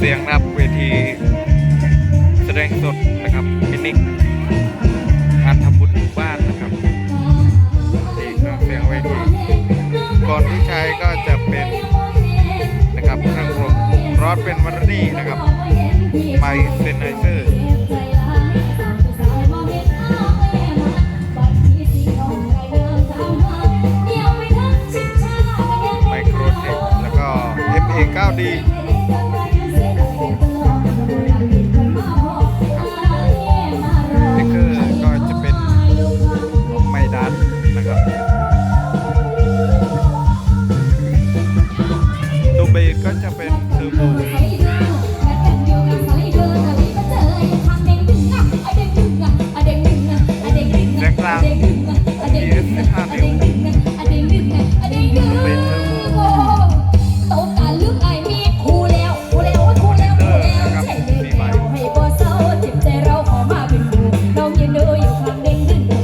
เสียงนะครับเวทีแสดงสดนะครับมินิงานทำบุญหมู่บ้านนะครับนี่เครื่งเสียงเวทีก่อนที่ใช้ก็จะเป็นนะครับเครื่องรวร้อนเป็นวันนี้นะครับไมเซนไนเซอร์ไมโครเทคแล้วก็ FA9D ไก็จะเป็นเทอร์โบแรงกลาง ES 15นิ้วเป็นเทอร์โบสี่ใบ เราขอมาเป็นบูน้องยืนดูอยู่ข้างเด้งดึง